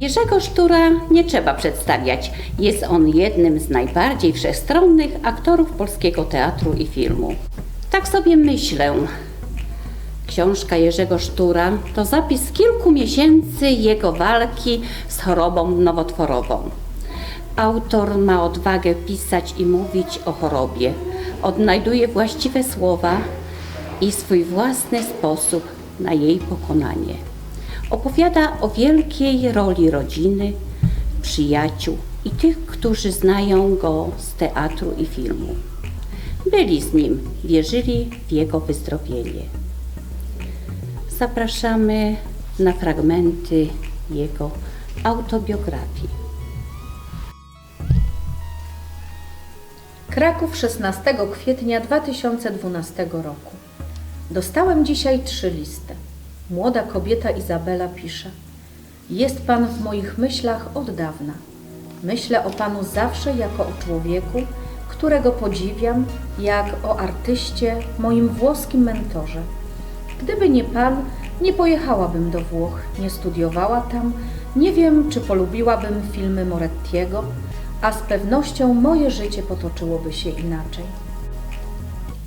Jerzego Sztura nie trzeba przedstawiać. Jest on jednym z najbardziej wszechstronnych aktorów polskiego teatru i filmu. Tak sobie myślę. Książka Jerzego Sztura to zapis kilku miesięcy jego walki z chorobą nowotworową. Autor ma odwagę pisać i mówić o chorobie, odnajduje właściwe słowa i swój własny sposób na jej pokonanie. Opowiada o wielkiej roli rodziny, przyjaciół i tych, którzy znają go z teatru i filmu. Byli z nim, wierzyli w jego wyzdrowienie. Zapraszamy na fragmenty jego autobiografii. Kraków 16 kwietnia 2012 roku. Dostałem dzisiaj trzy listy. Młoda kobieta Izabela pisze: Jest Pan w moich myślach od dawna. Myślę o Panu zawsze jako o człowieku, którego podziwiam, jak o artyście, moim włoskim mentorze. Gdyby nie Pan, nie pojechałabym do Włoch, nie studiowała tam, nie wiem, czy polubiłabym filmy Morettiego, a z pewnością moje życie potoczyłoby się inaczej.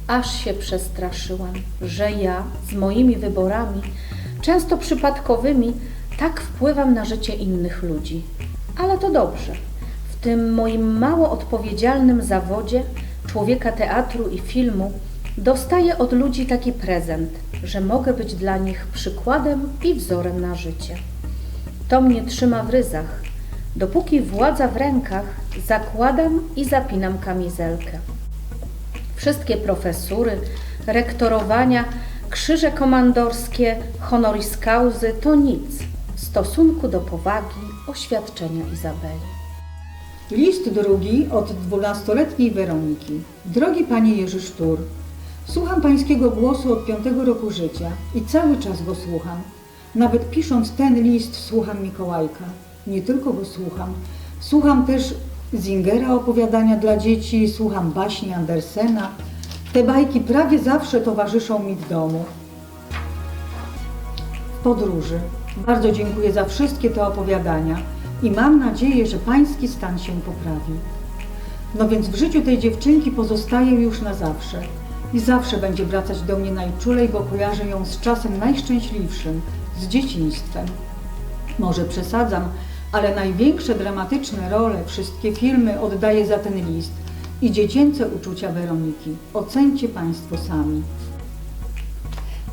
Aż się przestraszyłam, że ja z moimi wyborami, często przypadkowymi, tak wpływam na życie innych ludzi. Ale to dobrze. W tym moim mało odpowiedzialnym zawodzie człowieka teatru i filmu dostaję od ludzi taki prezent, że mogę być dla nich przykładem i wzorem na życie. To mnie trzyma w ryzach. Dopóki władza w rękach, zakładam i zapinam kamizelkę. Wszystkie profesury, rektorowania, krzyże komandorskie, honoris cauzy to nic w stosunku do powagi oświadczenia Izabeli. List drugi od dwunastoletniej Weroniki. Drogi Panie Jerzy Sztur, słucham Pańskiego głosu od piątego roku życia i cały czas go słucham. Nawet pisząc ten list słucham Mikołajka. Nie tylko go słucham, słucham też Zingera opowiadania dla dzieci, słucham baśni Andersena. Te bajki prawie zawsze towarzyszą mi w domu. W podróży. Bardzo dziękuję za wszystkie te opowiadania i mam nadzieję, że pański stan się poprawi. No więc w życiu tej dziewczynki pozostaje już na zawsze i zawsze będzie wracać do mnie najczulej, bo kojarzę ją z czasem najszczęśliwszym, z dzieciństwem. Może przesadzam, ale największe dramatyczne role, wszystkie filmy oddaję za ten list i dziecięce uczucia Weroniki. Ocencie Państwo sami.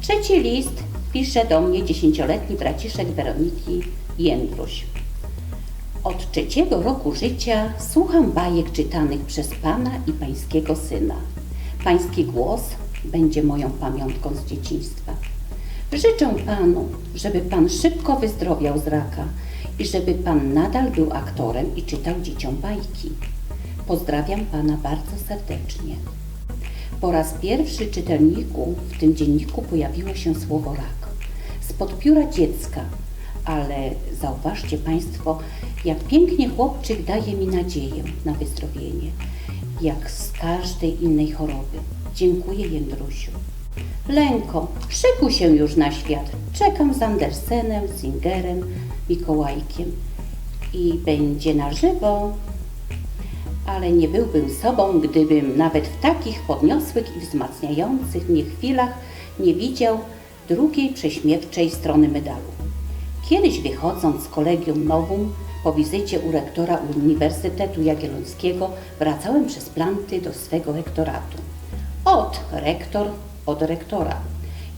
Trzeci list pisze do mnie dziesięcioletni braciszek Weroniki Jędruś. Od trzeciego roku życia słucham bajek czytanych przez Pana i Pańskiego Syna. Pański głos będzie moją pamiątką z dzieciństwa. Życzę Panu, żeby Pan szybko wyzdrowiał z raka i żeby Pan nadal był aktorem i czytał dzieciom bajki. Pozdrawiam Pana bardzo serdecznie. Po raz pierwszy czytelniku w tym dzienniku pojawiło się słowo rak. Spod pióra dziecka, ale zauważcie Państwo, jak pięknie chłopczyk daje mi nadzieję na wyzdrowienie, jak z każdej innej choroby. Dziękuję Jędrusiu. Lęko, szykuj się już na świat. Czekam z Andersenem, Zingerem, Mikołajkiem i będzie na żywo. Ale nie byłbym sobą, gdybym nawet w takich podniosłych i wzmacniających mnie chwilach nie widział drugiej prześmiewczej strony medalu. Kiedyś wychodząc z kolegium Novum po wizycie u rektora Uniwersytetu Jagiellońskiego wracałem przez planty do swego rektoratu. Od rektor, od rektora.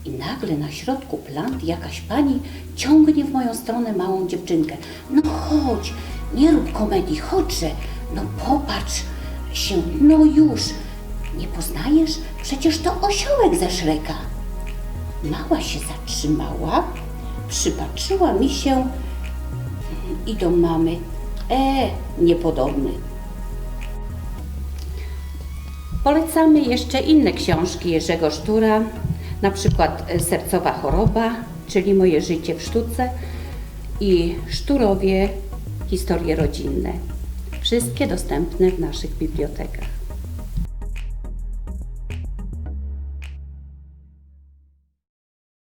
I nagle na środku plant jakaś pani ciągnie w moją stronę małą dziewczynkę. No chodź, nie rób komedii, chodźże, no popatrz się, no już. Nie poznajesz? Przecież to osiołek ze Szreka. Mała się zatrzymała, przypatrzyła mi się i do mamy. E, niepodobny. Polecamy jeszcze inne książki Jerzego Sztura, na przykład e, Sercowa choroba, czyli Moje życie w sztuce i Szturowie, historie rodzinne. Wszystkie dostępne w naszych bibliotekach.